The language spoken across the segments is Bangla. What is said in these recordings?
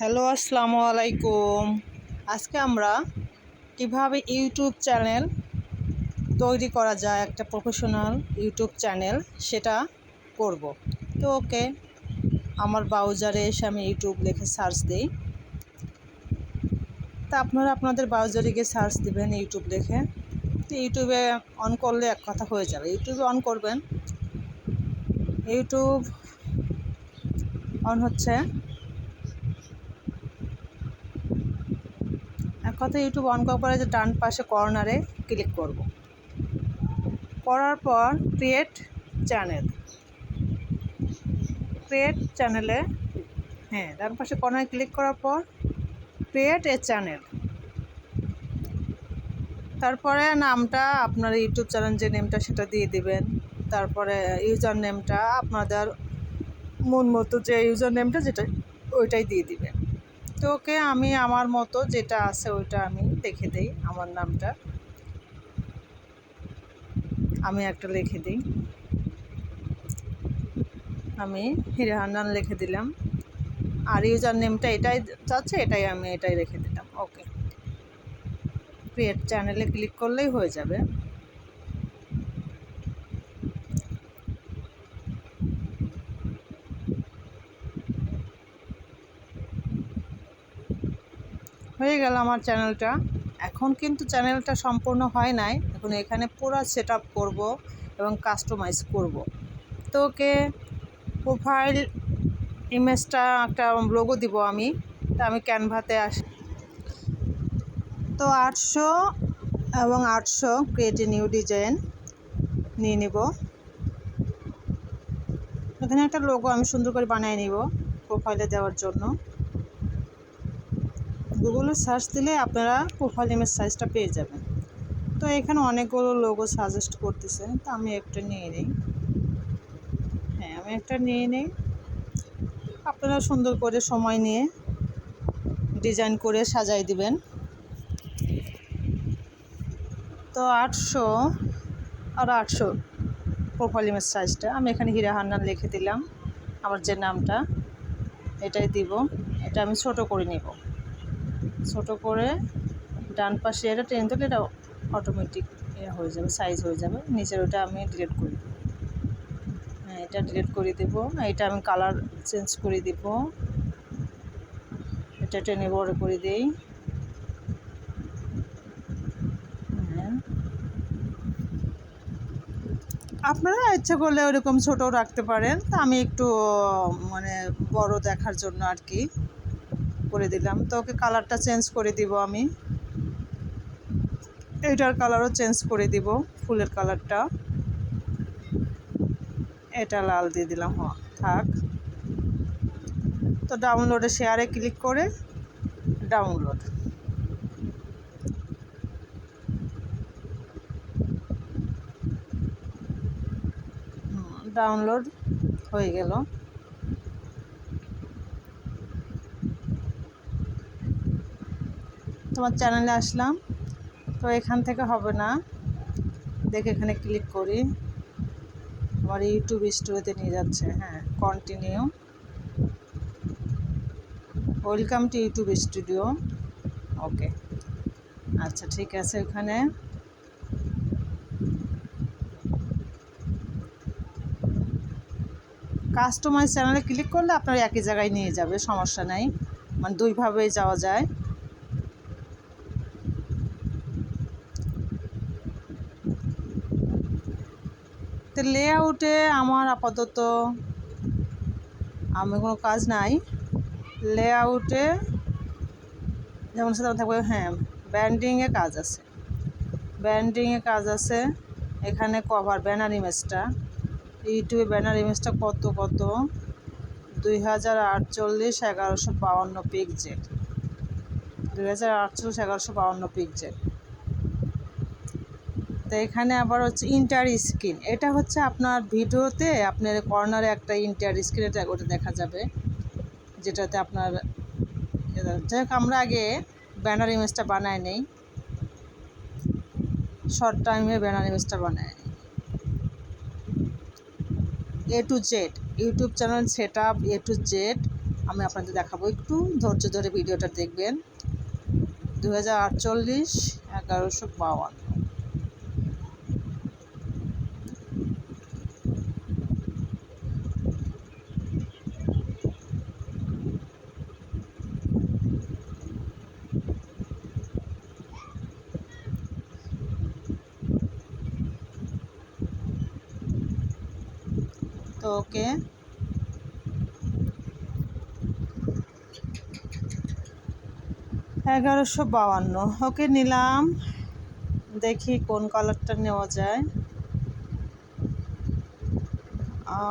হ্যালো, আসসালামু আলাইকুম। আজকে আমরা কীভাবে ইউটিউব চ্যানেল তৈরি করা যায়, একটা প্রফেশনাল ইউটিউব চ্যানেল, সেটা করব। তো ওকে, আমার ব্রাউজারে এসে আমি ইউটিউব লিখে সার্চ দিই। তা আপনারা আপনাদের ব্রাউজারে গিয়ে সার্চ দিবেন ইউটিউব লিখে তো ইউটিউবে অন করলে এক কথা হয়ে যাবে। ইউটিউবে অন করবেন। ইউটিউব অন হচ্ছে কথা ইউটিউব অন করার পরে যে ডান পাশে কর্নারে ক্লিক করব। করার পর ক্রিয়েট চ্যানেল ক্রিয়েট চ্যানেলে হ্যাঁ ডান পাশে কর্নারে ক্লিক করার পর ক্রিয়েট এ চ্যানেল তারপরে নামটা আপনার ইউটিউব চ্যানেল যে নেমটা সেটা দিয়ে দিবেন। তারপরে ইউজার নেমটা আপনাদের মন মতো যে ইউজার নেমটা যেটা, ওইটাই দিয়ে দিবেন। তো ওকে আমি আমার মতো যেটা আছে ওইটা আমি লিখে দিই, আমার নামটা। আমি একটা লিখে দিই। আমি হিরাহান্নান লিখে দিলাম। আর ইউজার নেমটা এটাই চাচ্ছে এটাই আমি এটাই রেখে দিলাম। ওকে। ক্রিয়েট চ্যানেলে ক্লিক করলেই হয়ে যাবে। হয়ে গেল আমার চ্যানেলটা। এখন কিন্তু চ্যানেলটা সম্পূর্ণ হয় নাই। এখন এখানে পুরো সেট আপ করব এবং কাস্টমাইজ করব। তো ওকে প্রোফাইল ইমেজটা একটা লোগো দিব আমি। তা আমি ক্যানভাতে আস তো আটশো এবং আটশো ক্রিয়েট নিউ ডিজাইন নিয়ে নিব। এখানে একটা লোগো আমি সুন্দর করে বানিয়ে নিব প্রোফাইলে দেওয়ার জন্য। গুগলে সার্চ দিলে আপনারা প্রোফাইল ইমেজ সাইজটা পেয়ে যাবেন। তো এখানে অনেকগুলো লোগো সাজেস্ট করতেছে তো আমি একটা নিয়ে নিই। হ্যাঁ আমি একটা নিয়ে নিই। আপনারা সুন্দর করে সময় নিয়ে ডিজাইন করে সাজাই দিবেন। তো আটশো আর আটশো প্রোফাইল ইমেজ সাইজটা। আমি এখানে হীরা হান্নান লিখে দিলাম, আমার যে নামটা, এটাই দিব। এটা আমি ছোট করে নিব। ছোট করে ডান পাশে এটা টেনে দিলে এটা অটোমেটিক ইয়ে হয়ে যাবে সাইজ হয়ে যাবে। নিচের ওটা আমি ডিলিট করি হ্যাঁ এটা ডিলিট করে দেব। এটা আমি কালার চেঞ্জ করে দেব। এটা টেনে বড় করে দিই। হ্যাঁ। আপনারা ইচ্ছা করলে ওরকম ছোটও রাখতে পারেন। আমি একটু মানে বড় দেখার জন্য আর কি। করে দিলাম। তো ওকে কালারটা চেঞ্জ করে দিব আমি। এইটার কালারও চেঞ্জ করে দিব, ফুলের কালারটা এটা লাল দিয়ে দিলাম, হ, থাক। তো ডাউনলোডে শেয়ারে ক্লিক করে ডাউনলোড ডাউনলোড হয়ে গেল। তোমার চ্যানেলে আসলাম। তো এখান থেকে হবে না। দেখে এখানে ক্লিক করি। আমার ইউটিউব স্টোরিতে নিয়ে যাচ্ছে। হ্যাঁ continue welcome to YouTube studio okay আচ্ছা ঠিক আছে ওখানে। কাস্টমাইজ চ্যানেলে ক্লিক করলে আপনার একই জায়গায় নিয়ে যাবে, সমস্যা নাই। মানে দুইভাবেই যাওয়া যায়। তো লেআউটে আমার আপাতত আমি কোনো কাজ নাই। লেআউটে যেমন সাথে থাকবে হ্যাঁ ব্যান্ডিংয়ে কাজ আছে। ব্যান্ডিংয়ে কাজ আছে, এখানে কভার ব্যানার ইমেজটা ইউটিউবে ব্যানার ইমেজটা কত কত? দুই হাজার আটচল্লিশ এগারোশো বাউন্ন পিকজেল দুই হাজার আটচল্লিশ এগারোশো বাউন্ন পিকজেল তো এখানে আবার হচ্ছে ইন্টার স্ক্রিন এটা হচ্ছে আপনার ভিডিওতে আপনার কর্নারে একটা ইন্টার স্ক্রিন এটা ওটা দেখা যাবে। যেটাতে আপনার যাই হোক আমরা আগে ব্যানার ইমেজটা বানাই নেই। শর্ট টাইমে ব্যানার ইমেজটা বানাই নিই। A to Z YouTube channel set up A to Z আমি আপনাদের দেখাবো একটু, ধৈর্য ধরে ভিডিওটা দেখবেন। দু হাজার আটচল্লিশ, এগারোশো বাউান্ন তো ওকে এগারোশো বাউান্ন। ওকে, নিলাম। দেখি কোন কালারটা নেওয়া যায়।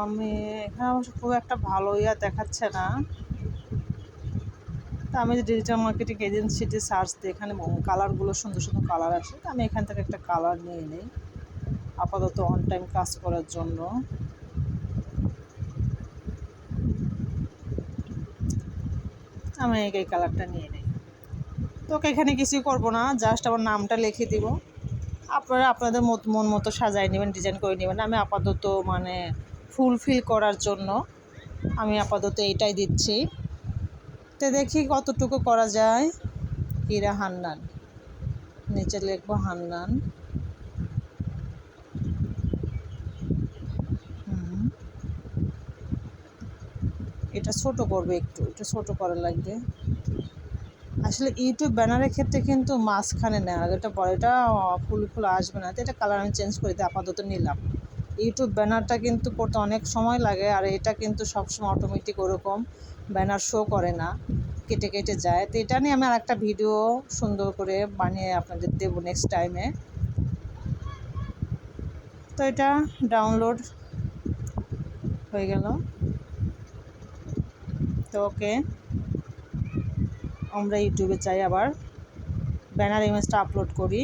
আমি এখানে অবশ্য খুব একটা ভালো ইয়া দেখাচ্ছে না। তা আমি যে ডিজিটাল মার্কেটিং এজেন্সিতে সার্চ দিই এখানে কালারগুলো সুন্দর সুন্দর কালার আসে তো আমি এখান থেকে একটা কালার নিয়ে নিই। আপাতত অন টাইম কাজ করার জন্য। আমি এই কালারটা নিয়ে নিই। তোকে এখানে কিছুই করব না জাস্ট আমার নামটা লিখে দিব। আপনারা আপনাদের মতো, মন মতো সাজাই নেবেন ডিজাইন করে নেবেন। আমি আপাতত মানে ফুলফিল করার জন্য আমি আপাতত এইটাই দিচ্ছি। তো দেখি কতটুকু করা যায়। হীরা হান্নান। নিচে লিখব হান্নান। এটা ছোট করবে একটু, এটা ছোট করা লাগবে। আসলে ইউটিউব ব্যানারের ক্ষেত্রে কিন্তু মাঝখানে নেওয়া এটা এটা ফুল ফুল আসবে না। তো এটা কালার আমি চেঞ্জ করে দিই, আপাতত নিলাম। ইউটিউব ব্যানারটা কিন্তু করতে অনেক সময় লাগে আর এটা কিন্তু সবসময় অটোমেটিক ওরকম ব্যানার শো করে না, কেটে কেটে যায়। তো এটা নিয়ে আমি আর একটা ভিডিও সুন্দর করে বানিয়ে আপনাদের দেবো নেক্সট টাইমে তো এটা ডাউনলোড হয়ে গেল। তো ওকে আমরা ইউটিউবে চাই আবার। ব্যানার ইমেজটা আপলোড করি।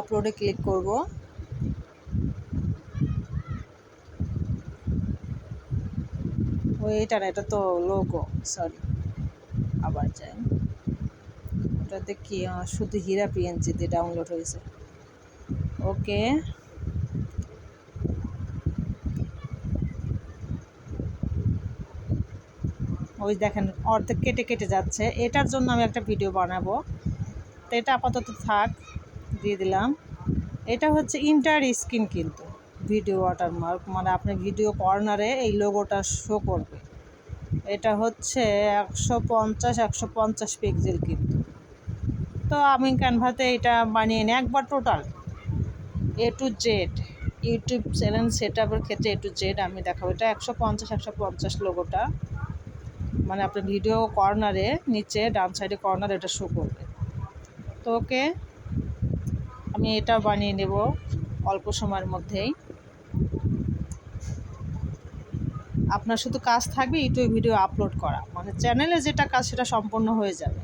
আপলোডে ক্লিক করব। এটা না, এটা তো লোগো সরি আবার যাই। ওটাতে কি শুধু হীরা পিএনজিতে ডাউনলোড হয়েছে। ওকে ওই দেখেন, অর্ধেক কেটে কেটে যাচ্ছে। এটার জন্য আমি একটা ভিডিও বানাবো। তো এটা আপাতত থাক, দিয়ে দিলাম। এটা হচ্ছে ইন্টার স্ক্রিন কিন্তু ভিডিও ওয়াটারমার্ক মানে আপনি ভিডিও কর্নারে এই লোগোটা শো করবে। এটা হচ্ছে একশো পঞ্চাশ একশো পঞ্চাশ পিক্সেল কিন্তু। তো আমি ক্যানভাতে এটা বানিয়ে নিই। একবার total A to Z YouTube channel set আপের ক্ষেত্রে এ টু জেড আমি দেখাবো। এটা একশো পঞ্চাশ একশো পঞ্চাশ লোগোটা মানে আপনার ভিডিও কর্নারে নিচে, ডান সাইডে কর্নার এটা শো করবে। তো ওকে, আমি এটা বানিয়ে নেব অল্প সময়ের মধ্যেই। আপনার শুধু কাজ থাকবে ইউটিউব ভিডিও আপলোড করা। মানে চ্যানেলে যেটা কাজ, সেটা সম্পূর্ণ হয়ে যাবে।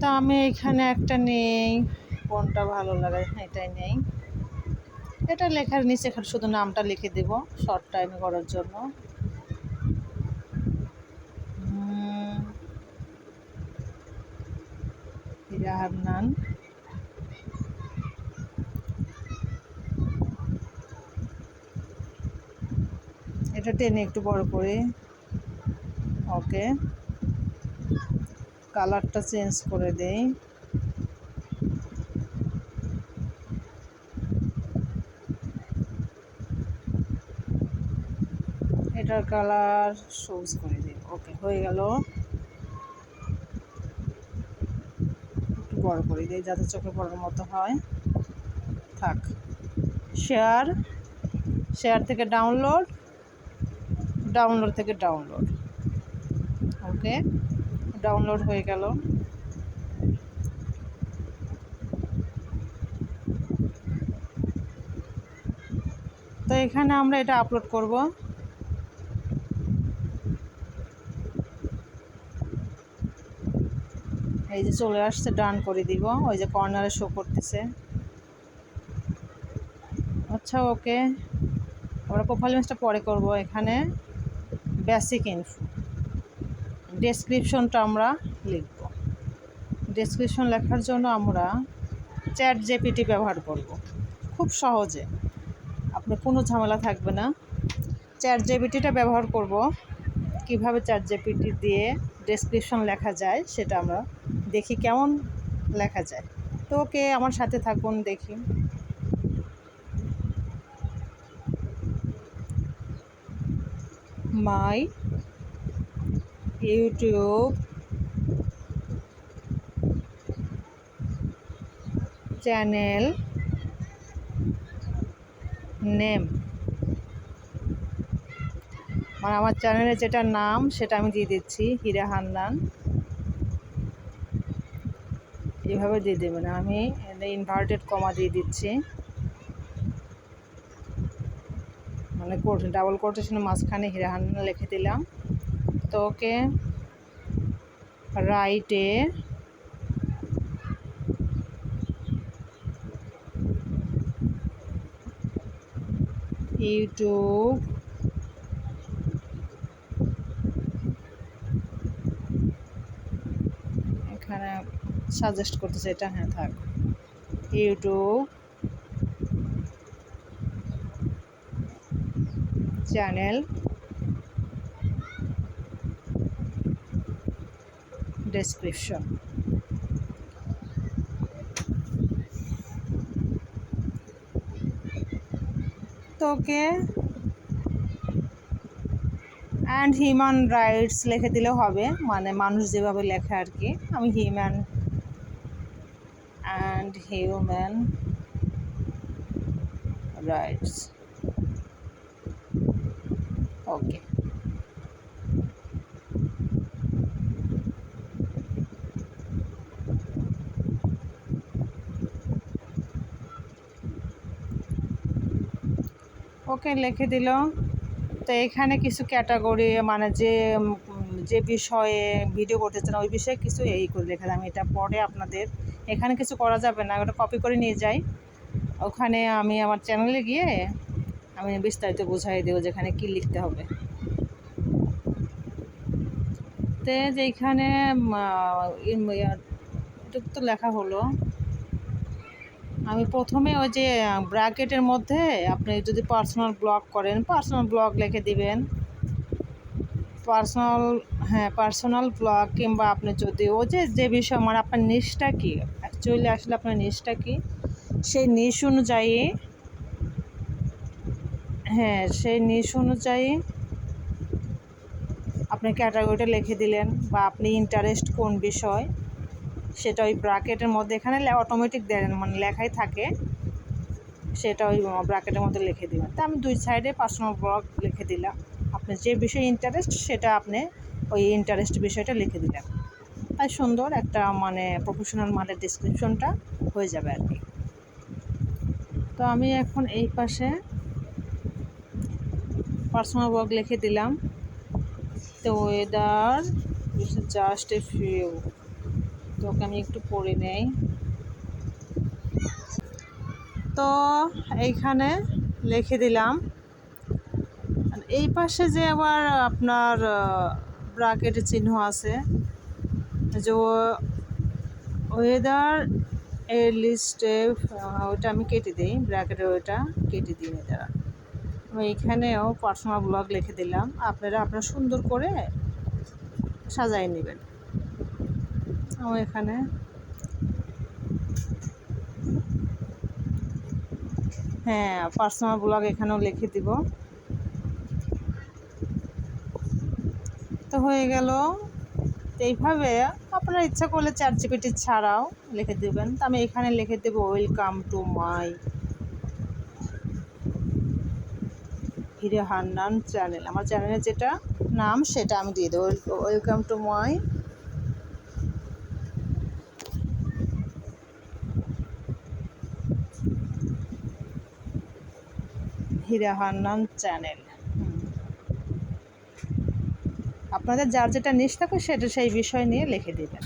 তা আমি এখানে একটা নেই। কোনটা ভালো লাগে? এটাই নেই। এটা লেখার নিচে এখানে শুধু নামটা লিখে দেব। শর্ট টাইমে করার জন্য। হীরা হান্নান এটা টেনে একটু বড় করে, ওকে, কালারটা চেঞ্জ করে দেই। এটার কালার সবুজ করে দিই, ওকে, হয়ে গেল। বড় করে দিই যাতে চোখে পড়ার মতো হয়। থাক শেয়ার শেয়ার থেকে ডাউনলোড ডাউনলোড থেকে ডাউনলোড ওকে ডাউনলোড হয়ে গেল। তো এখানে আমরা এটা আপলোড করব। এই যে চলে আসছে, ডান করে দিব। ওই যে কর্নারে শো করতেছে। আচ্ছা ওকে। আমরা প্রোফাইল ইমেজটা পরে করব এখানে। বেসিক ইনফো ডেসক্রিপশনটা আমরা লিখব। ডেসক্রিপশন লেখার জন্য আমরা চ্যাট জেপিটি ব্যবহার করব। খুব সহজে। আপনার কোনো ঝামেলা থাকবে না। চ্যাট জেপিটিটা ব্যবহার করব। কীভাবে চ্যাট জেপিটি দিয়ে ডেসক্রিপশন লেখা যায়, সেটা আমরা দেখি কেমন লেখা যায়। তো ওকে আমার সাথে থাকুন, দেখি। My YouTube channel name. মানে আমার চ্যানেলের যেটা নাম, সেটা আমি দিয়ে দিচ্ছি, হীরা হান্নান। এভাবে দিয়ে দেবেন আমি ইনভার্টেড কমা দিয়ে দিচ্ছি। মানে ডাবল কোটেশনের মাঝখানে হীরা হান্নান লিখে দিলাম। তো ওকে রাইটে ইউটিউব এখানে সাজেস্ট করতেছে, এটা হ্যাঁ থাক। ইউটিউব চ্যানেল ডেসক্রিপশন তোকে অ্যান্ড হিউম্যান রাইটস লিখে দিলেও হবে মানে মানুষ যেভাবে লেখে আর কি। আমি human and human rights okay okay লিখে দিল। তো এখানে কিছু ক্যাটাগরি মানে যে যে বিষয়ে ভিডিও করতে চান, ওই বিষয়ে কিছু এই করে লেখা আমি এটা পরে আপনাদের এখানে কিছু করা যাবে না, ওটা কপি করে নিয়ে যাই। ওখানে আমি আমার চ্যানেলে গিয়ে আমি বিস্তারিত বুঝাই দেবো যেখানে কী লিখতে হবে। তে যেখানে তো লেখা হলো। আমি প্রথমে ওই যে ব্র্যাকেটের মধ্যে আপনি যদি পার্সোনাল ব্লগ করেন পার্সোনাল ব্লগ লিখে দিবেন। পার্সোনাল হ্যাঁ পার্সোনাল ব্লগ কিংবা আপনি যদি ও যে যে বিষয় মানে আপনার নিশটা কী? অ্যাকচুয়ালি আসলে আপনার নিশটা কী? সেই নিশ অনুযায়ী হ্যাঁ সেই নিশ অনুযায়ী আপনি ক্যাটাগরিটা লিখে দিলেন বা আপনি ইন্টারেস্ট কোন বিষয় সেটা ওই ব্র্যাকেটের মধ্যে এখানে অটোমেটিক দেন মানে লেখাই থাকে। সেটা ওই ব্র্যাকেটের মধ্যে লিখে দিবেন তা আমি দুই সাইডে পার্সোনাল ব্লগ লিখে দিলাম। আপনার যে বিষয়ে ইন্টারেস্ট সেটা আপনি ওই ইন্টারেস্ট বিষয়টা লিখে দিলেন। তাই সুন্দর একটা মানে প্রফেশনাল মানের ডিসক্রিপশনটা হয়ে যাবে আর কি। তো আমি এখন এই পাশে পার্সোনাল ব্লগ লিখে দিলাম। তো ওয়েদার জাস্ট এ ফিউ তো ওকে আমি একটু পড়ে নেই। তো এইখানে লিখে দিলাম এই পাশে যে আবার আপনার ব্রাকেটের চিহ্ন আছে, যে ওয়েদার এর লিস্টে ওইটা আমি কেটে দিই ব্র্যাকেটের ওইটা কেটে দিই আমি এইখানেও পার্সোনাল ব্লগ লিখে দিলাম, আপনারা আপনারা সুন্দর করে সাজাই নেবেন। আমার এখানে হ্যাঁ পার্সোনাল ব্লগ এখানেও লিখে দিব। তো হয়ে গেল। এইভাবে আপনার ইচ্ছা করলে চার জিপিটি ছাড়াও লিখে দেবেন। তো আমি এখানে লিখে দেবো ওয়েলকাম টু মাই হিরে হান্নান চ্যানেল আমার চ্যানেলের যেটা নাম, সেটা আমি দিয়ে দেবো। Welcome to my Hira Hannan channel আপনাদের যার যেটা নিশ থাকবে সেটা সেই বিষয় নিয়ে লিখে দেবেন।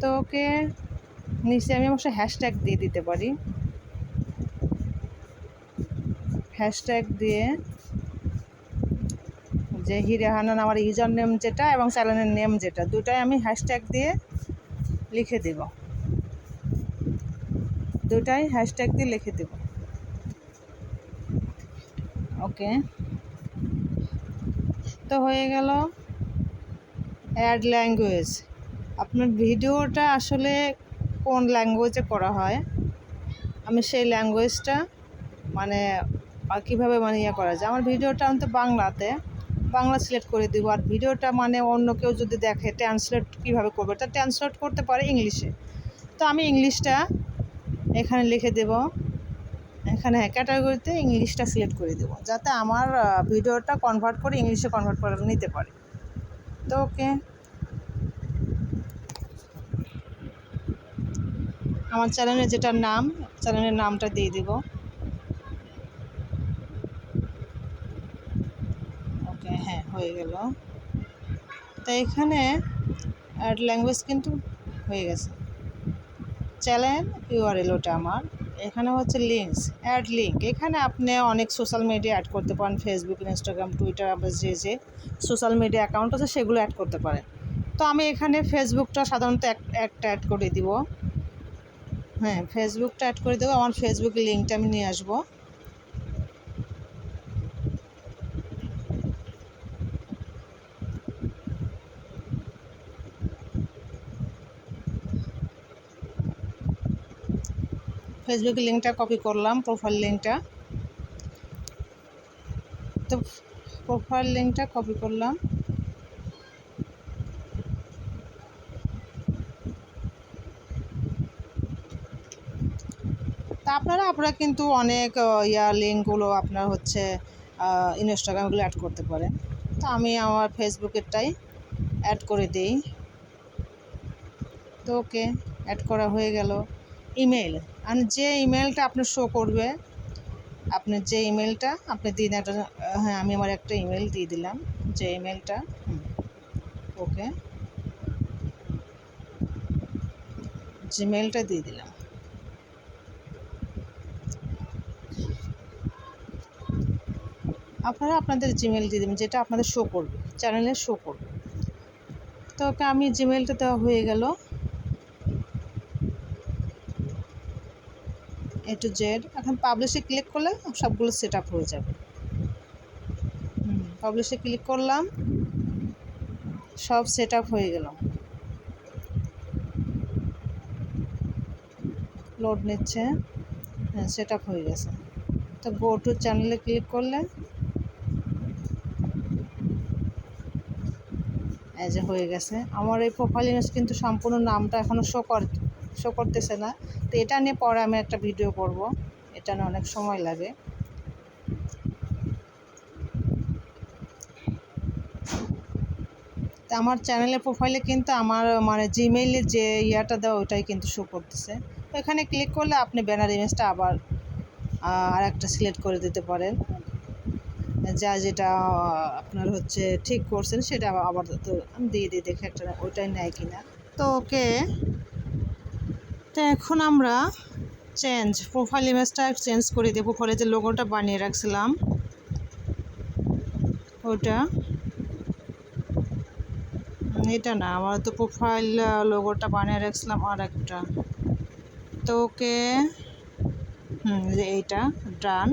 তো ওকে নিচে আমি অবশ্য হ্যাশট্যাগ দিয়ে দিতে পারি। হ্যাশট্যাগ দিয়ে যে হিরে হানান আমার ইউজার নেম যেটা এবং চ্যানেলের নেম যেটা, দুটাই আমি হ্যাশট্যাগ দিয়ে লিখে দেব। দুটাই হ্যাশট্যাগ দিয়ে লিখে দেব। ওকে। তো হয়ে গেল অ্যাড ল্যাঙ্গুয়েজ। আপনার ভিডিওটা আসলে কোন ল্যাঙ্গুয়েজে করা হয়? আমি সেই ল্যাঙ্গুয়েজটা মানে কীভাবে মানে ইয়ে করা যায়? আমার ভিডিওটা আমি তো বাংলাতে। বাংলা সিলেক্ট করে দিব। আর ভিডিওটা মানে অন্য কেউ যদি দেখে, ট্রান্সলেট কীভাবে করবে? তা ট্রান্সলেট করতে পারে ইংলিশে। তো আমি ইংলিশটা এখানে লিখে দেব। এখানে ক্যাটাগরিতে ইংলিশটা সিলেক্ট করে দেবো, যাতে আমার ভিডিওটা কনভার্ট করে ইংলিশে কনভার্ট করে নিতে পারে। তো ওকে। আমার চ্যানেলের যেটা নাম, চ্যানেলের নামটা দিয়ে দিব। ওকে হ্যাঁ হয়ে গেল। তো এখানে ল্যাঙ্গুয়েজ কিন্তু হয়ে গেছে। চ্যানেল ইউআরএল ওটা আমার। এখানে হচ্ছে লিঙ্কস অ্যাড লিঙ্ক এখানে আপনি অনেক সোশ্যাল মিডিয়া অ্যাড করতে পারেন ফেসবুক ইনস্টাগ্রাম টুইটার আপনার যে যে সোশ্যাল মিডিয়া অ্যাকাউন্ট আছে সেগুলো অ্যাড করতে পারেন। তো আমি এখানে ফেসবুকটা সাধারণত একটা অ্যাড করে দিব। হ্যাঁ ফেসবুকটা অ্যাড করে দেবো। আমার ফেসবুক লিঙ্কটা আমি নিয়ে আসব। ফেসবুক লিঙ্কটা কপি করলাম প্রোফাইল লিঙ্কটা তো প্রোফাইল লিঙ্কটা কপি করলাম। তা আপনারা আপনারা কিন্তু অনেক ইয়া লিঙ্কগুলো আপনার হচ্ছে ইনস্টাগ্রামগুলো অ্যাড করতে পারেন। তো আমি আমার ফেসবুকেরটাই অ্যাড করে দিই। তো ওকে অ্যাড করা হয়ে গেল। ইমেল আর যে ইমেলটা আপনার শো করবে আপনার যে ইমেলটা আপনি দিন একটা হ্যাঁ আমি আমার একটা ইমেল দিয়ে দিলাম, যে ইমেলটা ওকে জিমেলটা দিয়ে দিলাম। আপনারা আপনাদের জিমেল দিয়ে দেবেন, যেটা আপনাদের শো করবে চ্যানেলে শো করবে। তো ওকে, আমি জিমেলটা দেওয়া হয়ে গেল। এ টু জেড এখন পাবলিশে ক্লিক করলে সবগুলো সেট আপ হয়ে যাবে। পাবলিশে ক্লিক করলাম, সব সেট আপ হয়ে গেল। লোড নিচ্ছে হ্যাঁ সেট আপ হয়ে গেছে। তো গো টু চ্যানেলে ক্লিক করলে এই যে হয়ে গেছে। আমার এই প্রোফাইল ইমেজ কিন্তু সম্পূর্ণ নামটা এখনও শো কর শো করতেছে না। তো এটা নিয়ে পরে আমি একটা ভিডিও করব। এটা নিয়ে অনেক সময় লাগে। তা আমার চ্যানেলের প্রোফাইলে কিন্তু আমার মানে জিমেইলে যে ইয়াটা দেওয়া ওইটাই কিন্তু শো করতেছে। এখানে ক্লিক করলে আপনি ব্যানার ইমেজটা আবার আর একটা সিলেক্ট করে দিতে পারেন। যা যেটা আপনার হচ্ছে ঠিক করছেন, সেটা আবার তো আমি দিয়ে দিই, দেখে একটা, ওইটাই নেয় কিনা। তো ওকে তো এখন আমরা চেঞ্জ প্রোফাইল ইমেজটা চেঞ্জ করে দিয়ে প্রোফাইলে যে লোগোটা বানিয়ে রাখছিলাম, ওটা। এটা না, আমার তো প্রোফাইল লোগোটা বানিয়ে রাখছিলাম আর একটা। তো ওকে, হুম যে এইটা ডান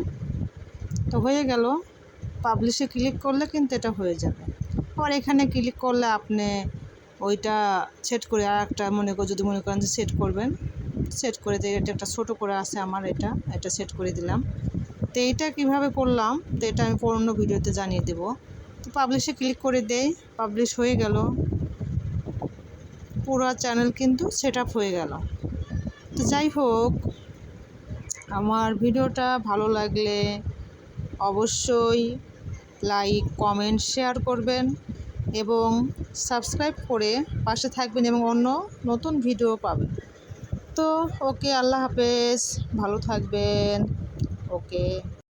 তো হয়ে গেল। পাবলিশে ক্লিক করলে কিন্তু এটা হয়ে যাবে। আবার এখানে ক্লিক করলে আপনি ওইটা সেট করে আর একটা মনে করে, যদি মনে করেন যে সেট করবেন সেট করে দিয়ে এটা একটা ছোটো করে আছে আমার এটা এটা সেট করে দিলাম। তো এইটা কীভাবে করলাম? তো এটা আমি অন্য ভিডিওতে জানিয়ে দেব। তো পাবলিশে ক্লিক করে দেই পাবলিশ হয়ে গেল। পুরো চ্যানেল কিন্তু সেট আপ হয়ে গেল। তো যাই হোক, আমার ভিডিওটা ভালো লাগলে অবশ্যই লাইক কমেন্ট শেয়ার করবেন। এবং সাবস্ক্রাইব করে পাশে থাকবেন এবং অন্য নতুন ভিডিও পাবেন। তো, ওকে, আল্লাহ হাফেজ। ভালো থাকবেন। ওকে।